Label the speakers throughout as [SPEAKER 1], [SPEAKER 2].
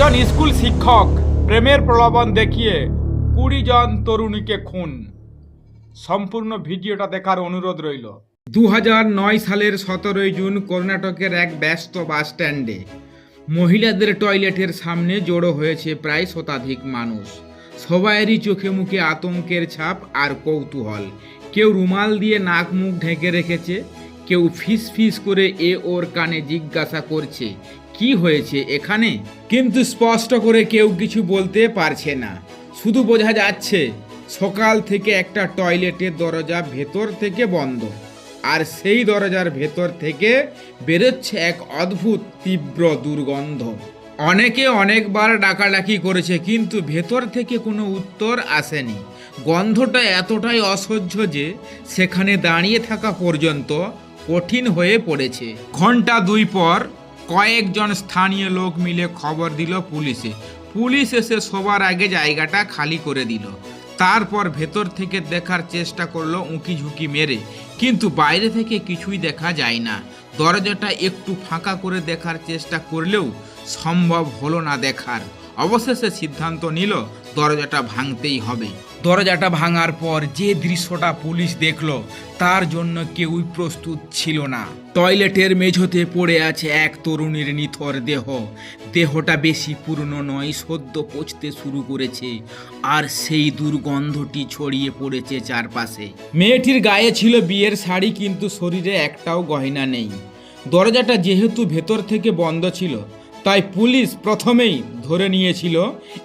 [SPEAKER 1] একজন স্কুল শিক্ষক প্রেমের প্রলোভন দেখিয়ে কুড়ি জন তরুণীকে খুন। সম্পূর্ণ ভিডিওটা দেখার অনুরোধ রইল। দু সালের সতেরোই জুন কর্ণাটকের এক ব্যস্ত বাস স্ট্যান্ডে মহিলাদের টয়লেটের সামনে জড়ো হয়েছে প্রায় শতাধিক মানুষ। সবাইয়েরই চোখে মুখে আতঙ্কের ছাপ আর কৌতূহল। কেউ রুমাল দিয়ে নাক মুখ ঢেকে রেখেছে কেউ ফিস ফিস করে এ ওর কানে জিজ্ঞাসা করছে, কি হয়েছে এখানে? কিন্তু স্পষ্ট করে কেউ কিছু বলতে পারছে না। শুধু বোঝা যাচ্ছে, সকাল থেকে একটা টয়লেটের দরজা ভেতর থেকে বন্ধ। আর সেই দরজার ভেতর থেকে বেরোচ্ছে এক অদ্ভুত তীব্র দুর্গন্ধ। অনেকে অনেকবার ডাকাডাকি করেছে, কিন্তু ভেতর থেকে কোনো উত্তর আসেনি। গন্ধটা এতটাই অসহ্য যে সেখানে দাঁড়িয়ে থাকা পর্যন্ত কঠিন হয়ে পড়েছে। ঘণ্টা দুই পর কয়েকজন স্থানীয় লোক মিলে খবর দিল পুলিশে। পুলিশ এসে সবার আগে জায়গাটা খালি করে দিল। তারপর ভেতর থেকে দেখার চেষ্টা করল উঁকি ঝুঁকি মেরে। কিন্তু বাইরে থেকে কিছুই দেখা যায় না। দরজাটা একটু ফাঁকা করে দেখার চেষ্টা করলেও সম্ভব হলো না দেখার। অবশেষে সিদ্ধান্ত নিল, দরজাটা ভাঙতেই হবে। দরজাটা ভাঙার পর যে দৃশ্যটা পুলিশ দেখল, তার জন্য কেউই প্রস্তুত ছিল না। টয়লেটের মেঝোতে পড়ে আছে এক তরুণীর নিথর দেহ। দেহটা বেশি পুরনো নয়, সদ্য পচতে শুরু করেছে, আর সেই দুর্গন্ধটি ছড়িয়ে পড়েছে চারপাশে। মেয়েটির গায়ে ছিল বিয়ের শাড়ি, কিন্তু শরীরে একটাও গয়না নেই। দরজাটা যেহেতু ভেতর থেকে বন্ধ ছিল, তাই পুলিশ প্রথমেই ধরে নিয়েছিল,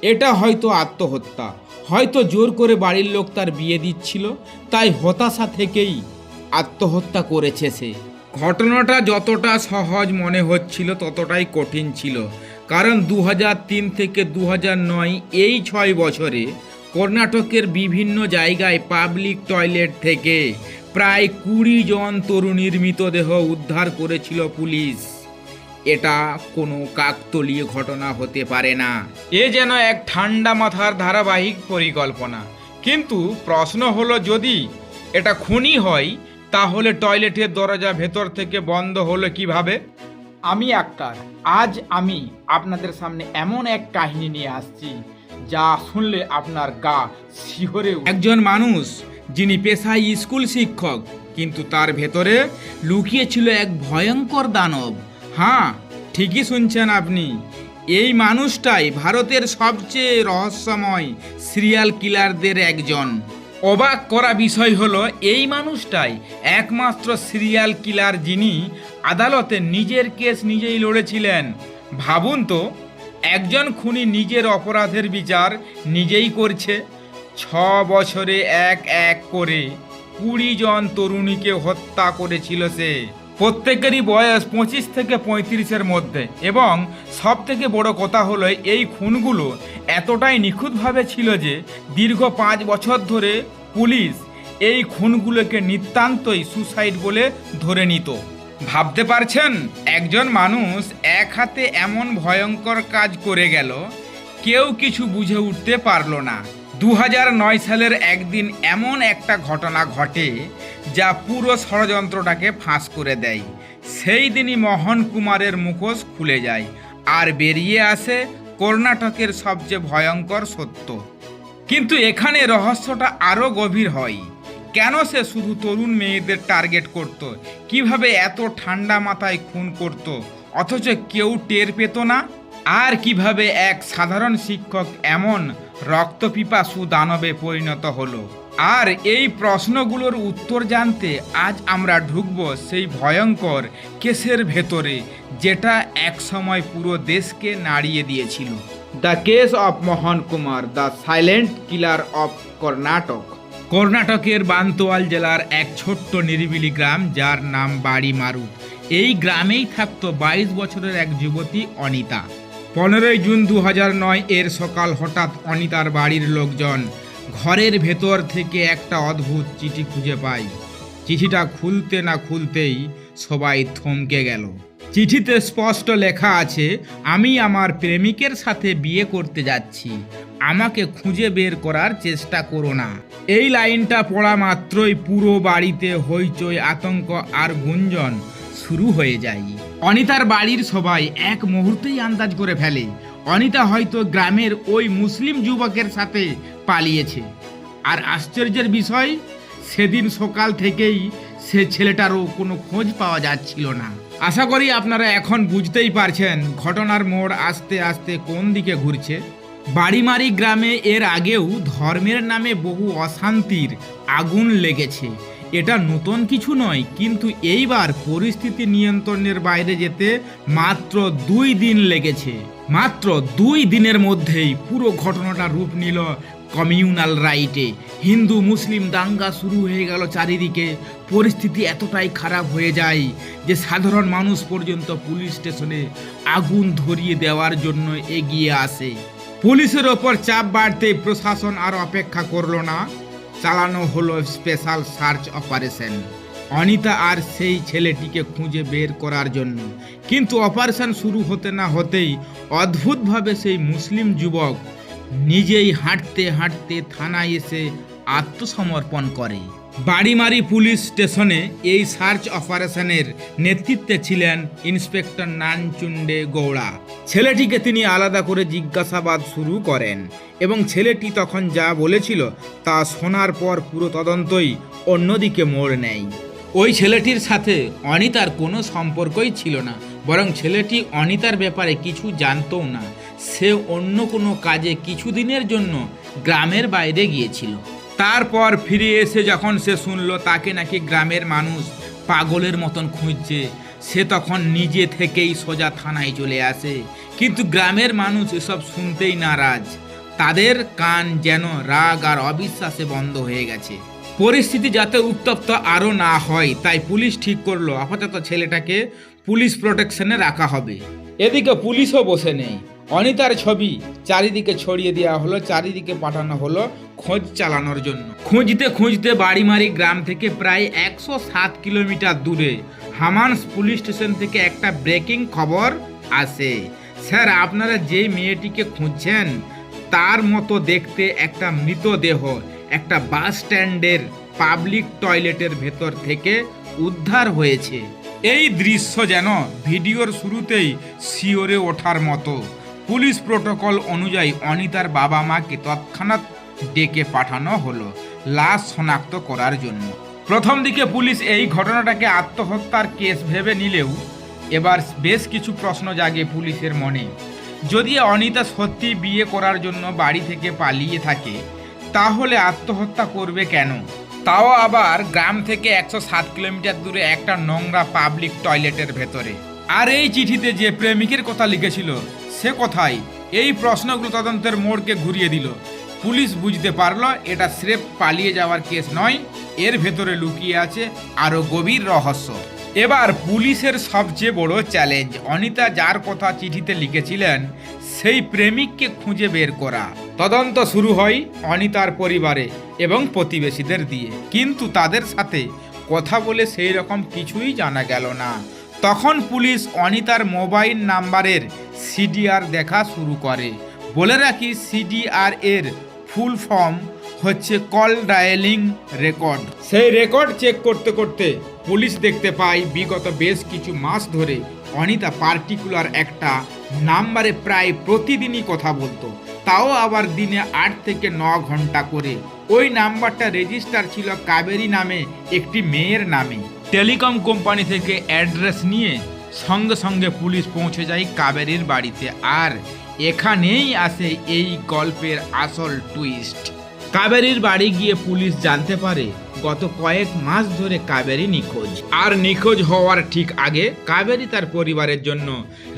[SPEAKER 1] এটা হয়তো আত্মহত্যা। হয়তো জোর করে বাড়ির লোক তার বিয়ে দিচ্ছিল, তাই হতাশা থেকেই আত্মহত্যা করেছে সে। ঘটনাটা যতটা সহজ মনে হচ্ছিল, ততটাই কঠিন ছিল। কারণ দু থেকে দু এই ছয় বছরে কর্ণাটকের বিভিন্ন জায়গায় পাবলিক টয়লেট থেকে প্রায় কুড়ি জন তরুণীর মৃতদেহ উদ্ধার করেছিল পুলিশ। এটা কোনো কাকতলীয় ঘটনা হতে পারে না। এ যেন এক ঠান্ডা মাথার ধারাবাহিক পরিকল্পনা। কিন্তু প্রশ্ন হলো যদি এটা খুনি হয় তাহলে টয়লেটের দরজা ভেতর থেকে বন্ধ হলো কীভাবে? আমি আক্তার আজ আমি আপনাদের সামনে এমন এক কাহিনী নিয়ে আসছি যা শুনলে আপনার গা শিহরে একজন মানুষ যিনি পেশায় স্কুল শিক্ষক কিন্তু তার ভেতরে লুকিয়ে ছিল এক ভয়ঙ্কর দানব। হ্যাঁ ঠিকই শুনছেন আপনি। এই মানুষটাই ভারতের সবচেয়ে রহস্যময় সিরিয়াল কিলারদের একজন। অবাক করা বিষয় হলো, এই মানুষটাই একমাত্র সিরিয়াল কিলার যিনি আদালতে নিজের কেস নিজেই লড়েছিলেন। ভাবুন তো, একজন খুনি নিজের অপরাধের বিচার নিজেই করছে, ছ বছরে এক এক করে কুড়ি জন তরুণীকে হত্যা করেছিল সে। প্রত্যেকেরই বয়স পঁচিশ থেকে পঁয়ত্রিশের মধ্যে এবং সব থেকে বড় কথা হলো এই খুনগুলো এতটাই নিখুঁতভাবে ছিল যে দীর্ঘ পাঁচ বছর ধরে পুলিশ এই খুনগুলোকে নিতান্তই সুসাইড বলে ধরে নিত। ভাবতে পারছেন? একজন মানুষ এক হাতে এমন ভয়ঙ্কর কাজ করে গেল, কেউ কিছু বুঝে উঠতে পারল না। দু সালের একদিন এমন একটা ঘটনা ঘটে যা পুরো ষড়যন্ত্রটাকে ফাঁস করে দেয়। সেই দিনই মোহন কুমারের মুখোশ খুলে যায়। আর বেরিয়ে আসে কর্ণাটকের সবচেয়ে ভয়ঙ্কর সত্য। কিন্তু এখানে রহস্যটা আরও গভীর হয়। কেন সে শুধু তরুণ মেয়েদের টার্গেট করত? কীভাবে এত ঠান্ডা মাথায় খুন করত? অথচ কেউ টের পেত না? আর কীভাবে এক সাধারণ শিক্ষক এমন রক্তপিপাসু দানবে পরিণত হলো। আর এই প্রশ্নগুলোর উত্তর জানতে আজ আমরা ঢুকব সেই ভয়ঙ্কর কেসের ভেতরে যেটা একসময় পুরো দেশকে নাড়িয়ে দিয়েছিল। The case of Mohan Kumar the silent killer of Karnataka. কর্ণাটকের বান্তোয়াল জেলার এক ছোট্ট নিরিবিলি গ্রাম যার নাম বাড়ি মারু এই গ্রামেই থাকতো বাইশ বছরের এক যুবতী অনিতা। পনেরোই জুন দু নয় এর সকাল হঠাৎ অনিতার বাড়ির লোকজন ঘরের ভেতর থেকে একটা অদ্ভুত চিঠি খুঁজে পায়। চিঠিটা খুলতে না খুলতেই সবাই থমকে গেল। চিঠিতে স্পষ্ট লেখা আছে, আমি আমার প্রেমিকের সাথে বিয়ে করতে যাচ্ছি। আমাকে খুঁজে বের করার চেষ্টা করো না। এই লাইনটা পড়া মাত্রই পুরো বাড়িতে হইচই, আতঙ্ক আর গুঞ্জন শুরু হয়ে যায়। অনিতার বাড়ির সবাই এক মুহূর্তেই আন্দাজ করে ফেলে। অনিতা হয়তো গ্রামের ওই মুসলিম যুবকের সাথে পালিয়েছে। আর আশ্চর্যের বিষয়, সেদিন সকাল থেকেই সে ছেলেটারও কোনো খোঁজ পাওয়া যাচ্ছিল না। আশা করি আপনারা এখন বুঝতেই পারছেন ঘটনার মোড় আস্তে আস্তে কোন দিকে ঘুরছে। বাড়িমারি গ্রামে এর আগেও ধর্মের নামে বহু অশান্তির আগুন লেগেছে। এটা নতুন কিছু নয়, কিন্তু এইবার পরিস্থিতি নিয়ন্ত্রণের বাইরে যেতে মাত্র দুই দিন লেগেছে। মাত্র দুই দিনের মধ্যেই পুরো ঘটনাটা রূপ নিল কমিউনাল রাইটে। হিন্দু, মুসলিম দাঙ্গা শুরু হয়ে গেল চারিদিকে। পরিস্থিতি এতটাই খারাপ হয়ে যায় যে সাধারণ মানুষ পর্যন্ত পুলিশ স্টেশনে আগুন ধরিয়ে দেওয়ার জন্য এগিয়ে আসে। পুলিশের ওপর চাপ বাড়তে প্রশাসন আর অপেক্ষা করল না। চালানো হলো স্পেশাল সার্চ অপারেশন অনিতা আর সেই ছেলেটিকে খুঁজে বের করার জন্য। কিন্তু অপারেশন শুরু হতে না হতেই অদ্ভুতভাবে সেই মুসলিম যুবক নিজেই হাঁটতে হাঁটতে থানায় এসে আত্মসমর্পণ করে। বাড়িমারি পুলিশ স্টেশনে এই সার্চ অপারেশনের নেতৃত্বে ছিলেন ইন্সপেক্টর নানচুন্ডে গৌড়া। ছেলেটিকে তিনি আলাদা করে জিজ্ঞাসাবাদ শুরু করেন এবং ছেলেটি তখন যা বলেছিল তা শোনার পর পুরো তদন্তই অন্যদিকে মোড় নেয়। ওই ছেলেটির সাথে অনিতার কোনো সম্পর্কই ছিল না, বরং ছেলেটি অনিতার ব্যাপারে কিছু জানতও না। সে অন্য কোনো কাজে কিছুদিনের জন্য গ্রামের বাইরে গিয়েছিল। তারপর ফিরে এসে যখন সে শুনল তাকে নাকি গ্রামের মানুষ পাগলের মতন খুঁজছে, সে তখন নিজে থেকেই সোজা থানায় চলে আসে। কিন্তু গ্রামের মানুষ এসব শুনতেই নারাজ। তাদের কান যেন রাগ আর অবিশ্বাসে বন্ধ হয়ে গেছে। পরিস্থিতি যাতে উত্তপ্ত আরও না হয়, তাই পুলিশ ঠিক করল, আপাতত ছেলেটাকে পুলিশ প্রোটেকশনে রাখা হবে। এদিকে পুলিশও বসে নেই। অনিতার ছবি চারিদিকে ছড়িয়ে দেওয়া হলো, চারিদিকে পাঠানো হলো খোঁজ চালানোর জন্য। খুঁজতে খুঁজতে বাড়িমারি গ্রাম থেকে প্রায় একশো সাত কিলোমিটার দূরে হামানস পুলিশ স্টেশন থেকে একটা ব্রেকিং খবর আসে। স্যার, আপনারা যে মেয়েটিকে খুঁজছেন, তার মতো দেখতে একটা মৃতদেহ একটা বাস স্ট্যান্ডের পাবলিক টয়লেটের ভেতর থেকে উদ্ধার হয়েছে। এই দৃশ্য যেন ভিডিওর শুরুতেই শিওরে ওঠার মতো। পুলিশ প্রোটোকল অনুযায়ী অনিতার বাবা মাকে তৎক্ষণাৎ ডেকে পাঠানো হলো লাশ শনাক্ত করার জন্য। প্রথম দিকে পুলিশ এই ঘটনাটাকে আত্মহত্যার কেস ভেবে নিলেও এবার বেশ কিছু প্রশ্ন জাগে পুলিশের মনে। যদি অনিতা সত্যি বিয়ে করার জন্য বাড়ি থেকে পালিয়ে থাকে, তাহলে আত্মহত্যা করবে কেন? তাও আবার গ্রাম থেকে একশো সাত কিলোমিটার দূরে একটা নোংরা পাবলিক টয়লেটের ভেতরে। আর এই চিঠিতে যে প্রেমিকের কথা লিখেছিল সে কোথায় এই প্রশ্নগুলো তদন্তের মোড়কে ঘুরিয়ে দিল। পুলিশ বুঝতে পারল এটা স্রেফ পালিয়ে যাওয়ার কেস নয়, এর ভেতরে লুকিয়ে আছে আরও গভীর রহস্য। এবার পুলিশের সবচেয়ে বড় চ্যালেঞ্জ, অনিতা যার কথা চিঠিতে লিখেছিলেন, সেই প্রেমিককে খুঁজে বের করা। তদন্ত শুরু হয় অনিতার পরিবারে এবং প্রতিবেশীদের দিয়ে। কিন্তু তাদের সাথে কথা বলে সেই রকম কিছুই জানা গেল না। তখন পুলিশ অনিতার মোবাইল নাম্বারের সিডিআর দেখা শুরু করে। বলে রাখি, সিডিআর এর ফুল ফর্ম হচ্ছে কল ডায়ালিং রেকর্ড। সেই রেকর্ড চেক করতে করতে পুলিশ দেখতে পায়, বিগত বেশ কিছু মাস ধরে অনিতা পার্টিকুলার একটা নাম্বারে প্রায় প্রতিদিনই কথা বলতো। তাও আবার দিনে আট থেকে ন ঘণ্টা করে। ওই নাম্বারটা রেজিস্টার ছিল কাবেরী নামে একটি মেয়ের নামে। টেলিকম কোম্পানি থেকে অ্যাড্রেস নিয়ে সঙ্গে সঙ্গে পুলিশ পৌঁছে যায় কাবেরীর বাড়িতে। আর এখানেই আসে এই গল্পের আসল টুইস্ট কাবেরীর বাড়ি গিয়ে পুলিশ জানতে পারে গত কয়েক মাস ধরে কাবেরী নিখোঁজ। আর নিখোঁজ হওয়ার ঠিক আগে কাবেরী তার পরিবারের জন্য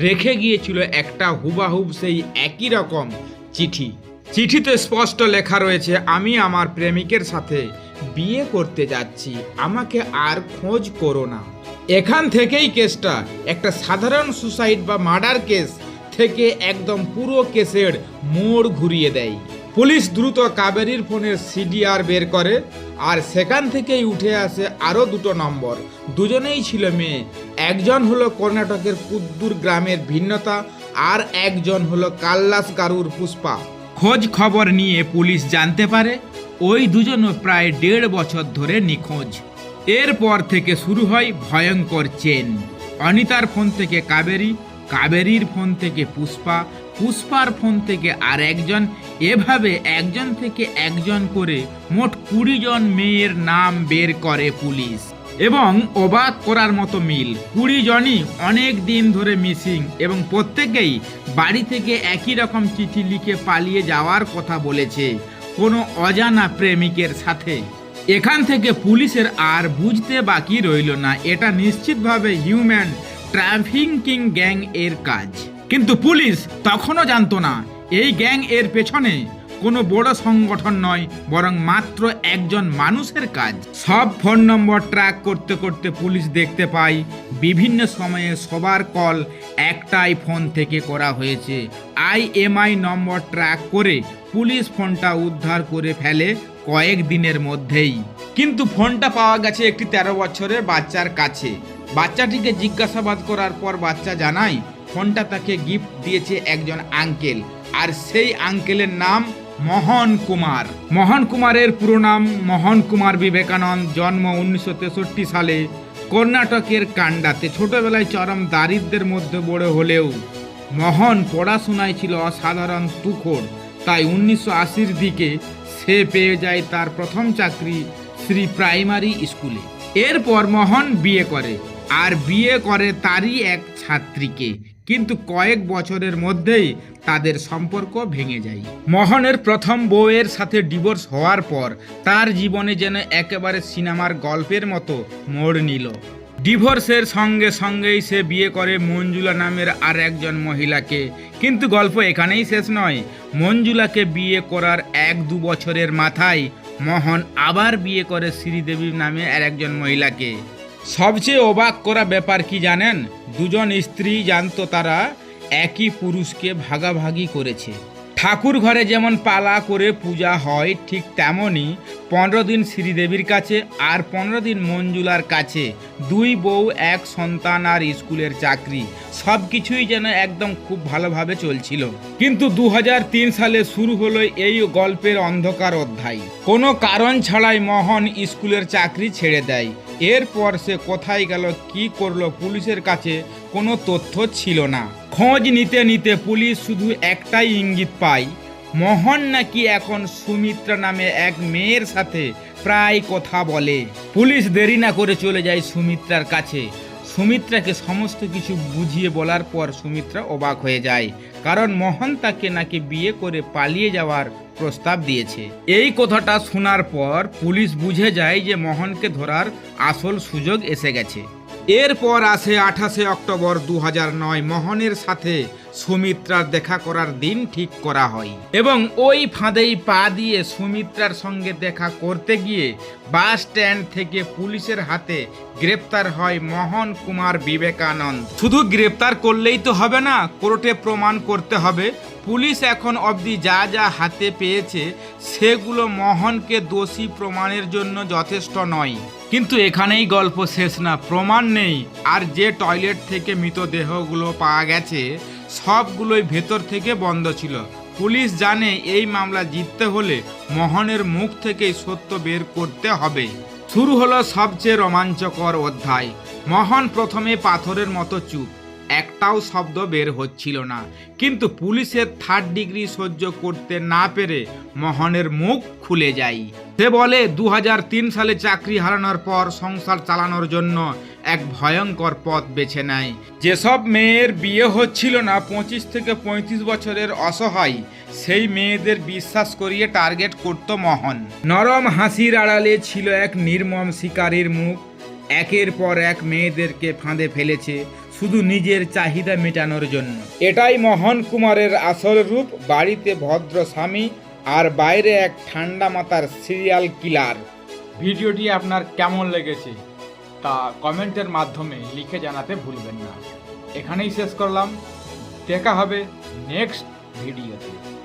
[SPEAKER 1] রেখে গিয়েছিল একটা হুবাহুব সেই একই রকম চিঠি। চিঠিতে স্পষ্ট লেখা রয়েছে, আমি আমার প্রেমিকের সাথে বিয়ে করতে যাচ্ছি, আমাকে আর খোঁজ করো না। এখান থেকেই কেসটা, একটা সাধারণ সুসাইড বা মার্ডার কেস থেকে একদম পুরো কেসের মোড় ঘুরিয়ে দেয়। পুলিশ দ্রুত কাবেরীর ফোনের সিডিআর বের করে, আর সেখান থেকেই উঠে আসে আরও দুটো নম্বর। দুজনেই ছিল মেয়ে। একজন হলো কর্ণাটকের কুদ্দুর গ্রামের ভিন্নতা, আর একজন হলো কাল্লাস গারুর পুষ্পা। খোঁজ খবর নিয়ে পুলিশ জানতে পারে ওই দুজনও প্রায় দেড় বছর ধরে নিখোঁজ। এরপর থেকে শুরু হয় ভয়ঙ্কর চেন। অনিতার ফোন থেকে কাবেরী, কাবেরীর ফোন থেকে পুষ্পা,
[SPEAKER 2] পুষ্পার ফোন থেকে আর একজন, এভাবে একজন থেকে একজন করে মোট কুড়ি জন মেয়ের নাম বের করে পুলিশ। এবং অবাক করার মতো মিল, কুড়ি জনই অনেক দিন ধরে মিসিং এবং প্রত্যেকেই বাড়ি থেকে একই রকম চিঠি লিখে পালিয়ে যাওয়ার কথা বলেছে। কোনো অজানা প্রেমিকের সাথে। এখান থেকে পুলিশের আর বুঝতে বাকি রইল না। এটা নিশ্চিতভাবে হিউম্যান ট্রাফিকিং গ্যাং এর কাজ। কিন্তু পুলিশ তখনও জানতো না, এই গ্যাং এর পেছনে কোনো বড় সংগঠন নয়, বরং মাত্র একজন মানুষের কাজ। সব ফোন নম্বর ট্র্যাক করতে করতে পুলিশ দেখতে পায় বিভিন্ন সময়ে সবার কল একটাই ফোন থেকে করা হয়েছে। আইএমআই নম্বর ট্র্যাক করে পুলিশ ফোনটা উদ্ধার করে ফেলে কয়েক দিনের মধ্যেই। কিন্তু ফোনটা পাওয়া গেছে একটি তেরো বছরের বাচ্চার কাছে। বাচ্চাটিকে জিজ্ঞাসাবাদ করার পর বাচ্চা জানায় ফোনটা তাকে গিফট দিয়েছে একজন আঙ্কেল আর সেই আঙ্কেলের নাম মোহন কুমার। মোহন কুমারের পুরো নাম মোহন কুমার বিবেকানন্দ, জন্ম উনিশশো তেষট্টি সালে কর্ণাটকের কান্ডাতে। ছোটবেলায় চরম দারিদ্রের মধ্যে বড় হলেও মোহন পড়াশোনায় ছিল অসাধারণ তুখোড়। তাই উনিশশো আশির দিকে সে পেয়ে যায় তার প্রথম চাকরি শ্রী প্রাইমারি স্কুলে। এরপর মোহন বিয়ে করে। আর বিয়ে করে তারই এক ছাত্রীকে। কিন্তু কয়েক বছরের মধ্যেই তাদের সম্পর্ক ভেঙে যায়। মোহনের প্রথম বউয়ের সাথে ডিভোর্স হওয়ার পর তার জীবনে যেন একেবারে সিনেমার গল্পের মতো মোড় নিল। ডিভোর্সের সঙ্গে সঙ্গেই সে বিয়ে করে মঞ্জুলা নামের আর একজন মহিলাকে। কিন্তু গল্প এখানেই শেষ নয়। মঞ্জুলাকে বিয়ে করার এক দু বছরের মাথায় মোহন আবার বিয়ে করে শ্রীদেবী নামে আর একজন মহিলাকে। সবচেয়ে অবাক করা ব্যাপার কি জানেন? দুজন স্ত্রী জানতো তারা একই পুরুষকে ভাগাভাগি করেছে। ঠাকুর ঘরে যেমন পালা করে পূজা হয়, ঠিক তেমনই পনেরো দিন শ্রীদেবীর কাছে আর পনেরো দিন মঞ্জুলার কাছে। দুই বউ, এক সন্তান আর স্কুলের চাকরি। সব কিছুই যেন একদম খুব ভালোভাবে চলছিল। কিন্তু দু হাজার তিন সালে শুরু হলো এই গল্পের অন্ধকার অধ্যায়। কোনো কারণ ছাড়াই মোহন স্কুলের চাকরি ছেড়ে দেয়। এরপর সে কোথায় গেল, কি করল, পুলিশের কাছে কোনো তথ্য ছিল না। খোঁজ নিতে নিতে পুলিশ শুধু একটাই ইঙ্গিত পায়, মোহন নাকি এখন সুমিত্রা নামে এক মেয়ের সাথে প্রায় কথা বলে। পুলিশ দেরি না করে চলে যায় সুমিত্রার কাছে। সুমিত্রাকে সমস্ত কিছু বুঝিয়ে বলার পর সুমিত্রা অবাক হয়ে যায়, কারণ মোহন তাকে নাকি বিয়ে করে পালিয়ে যাওয়ার প্রস্তাব দিয়েছে। এই কথাটা শোনার পর পুলিশ বুঝে যায় যে মোহনকে ধরার আসল সুযোগ এসে গেছে। এরপর আসে আঠাশে অক্টোবর দু নয় মোহনের সাথে সুমিত্রার দেখা করার দিন ঠিক করা হয়। এবং ওই ফাঁদেই পা দিয়ে সুমিত্রার সঙ্গে দেখা করতে গিয়ে বাস স্ট্যান্ড থেকে পুলিশের হাতে গ্রেপ্তার হয় মোহন কুমার বিবেকানন্দ। শুধু গ্রেপ্তার করলেই তো হবে না, কোর্টে প্রমাণ করতে হবে। পুলিশ এখন অবধি যা যা হাতে পেয়েছে, সেগুলো মোহনকে দোষী প্রমাণের জন্য যথেষ্ট নয়। কিন্তু এখানেই গল্প শেষ না, প্রমাণ নেই। আর যে টয়লেট থেকে মৃতদেহগুলো পাওয়া গেছে, সবগুলোই ভেতর থেকে বন্ধ ছিল। পুলিশ জানে এই মামলা জিততে হলে মোহনের মুখ থেকেই সত্য বের করতে হবে। শুরু হলো সবচেয়ে রোমাঞ্চকর অধ্যায়। মোহন প্রথমে পাথরের মতো চুপ। একটাও শব্দ বের হচ্ছিল না। কিন্তু পুলিশের থার্ড ডিগ্রি সহ্য করতে না পেরে মোহনের মুখ খুলে যায়। সে বলে দু হাজার তিন সালে চাকরি হারানোর পর সংসার চালানোর জন্য এক ভয়ঙ্কর পথ বেছে নেয়। যেসব মেয়ের বিয়ে হচ্ছিল না, পঁচিশ থেকে পঁয়ত্রিশ বছরের অসহায়, সেই মেয়েদের বিশ্বাস করিয়ে টার্গেট করত মহন। নরম হাসির আড়ালে ছিল এক নির্মম শিকারীর মুখ। একের পর এক মেয়েদেরকে ফাঁদে ফেলেছে। শুধু নিজের চাহিদা মেটানোর জন্য। এটাই মোহন কুমারের আসল রূপ, বাড়িতে ভদ্র স্বামী আর বাইরে এক ঠান্ডা মাতার সিরিয়াল কিলার
[SPEAKER 1] ভিডিওটি আপনার কেমন লেগেছে তা কমেন্টের মাধ্যমে লিখে জানাতে ভুলবেন না। এখানেই শেষ করলাম। দেখা হবে নেক্সট ভিডিওতে